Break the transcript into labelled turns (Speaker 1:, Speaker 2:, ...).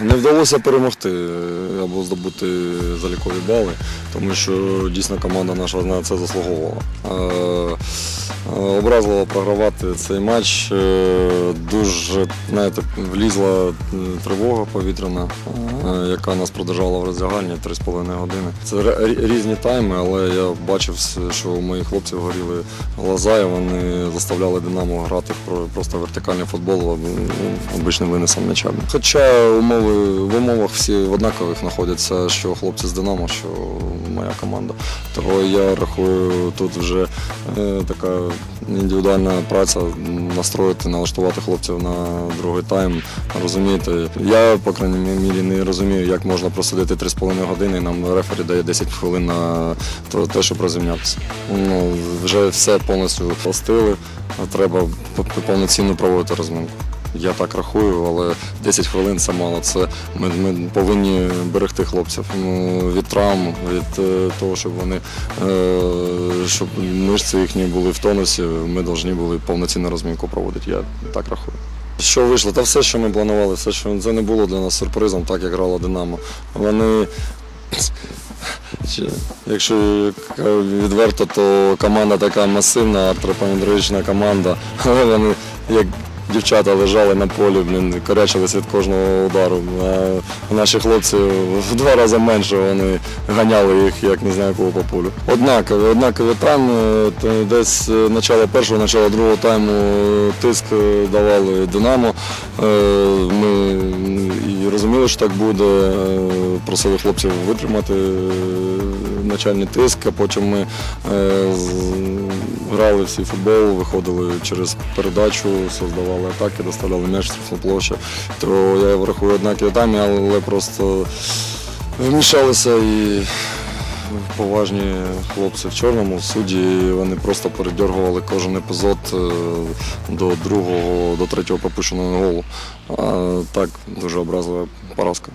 Speaker 1: Не вдалося перемогти е, або здобути залікові бали, тому що дійсно команда наша на це заслуговувала. Образливо програвати цей матч. е, Дуже знаєте, влізла е, тривога повітряна, е, яка нас продержала в роздягальні 3,5 години. Це різні тайми, але я бачив, що у моїх хлопців горіли глаза, і вони заставляли Динамо грати про- просто вертикальний футбол обичним винесом м'яча. Хоча умови в умовах всі в однакових знаходяться, що хлопці з Динамо, що моя команда. Того я рахую, тут вже така індивідуальна праця настроїти, налаштувати хлопців на другий тайм. Розумієте, я, по крайній мірі, не розумію, як можна просидити 3,5 години, і нам рефері дає 10 хвилин на те, щоб розімнятися. Ну, вже все повністю постили, треба повноцінно проводити розминку. Я так рахую, але 10 хвилин це мало. Це ми, ми повинні берегти хлопців від травм, від е, того, щоб вони е, щоб мишці їхні були в тонусі. Ми повинні були повноцінну розмінку проводити. Я так рахую. Що вийшло? Та все, що ми планували, все, що це не було для нас сюрпризом, так як грала Динамо. Вони Якщо відверто, то команда така масивна, артропометрична команда. Але вони як дівчата лежали на полі, блін, корячились від кожного удару. А наші хлопці в два рази менше вони ганяли їх, як не знаю кого по полю. Однакові, однакові тайми. Десь е, начало першого, начало другого тайму е, тиск е, давали Динамо. Е, Ми і розуміли, що так буде. Е, Просили хлопців витримати е, начальний тиск, а потім ми е, грали всі футбол, виходили через передачу, создавали атаки, доставляли м'яч штрафну площу. То я врахую однакові тайми, але просто вмішалися і поважні хлопці в чорному судді. Вони просто передергували кожен епізод е, до другого, до третього пропущеного голу. А так дуже образлива поразка.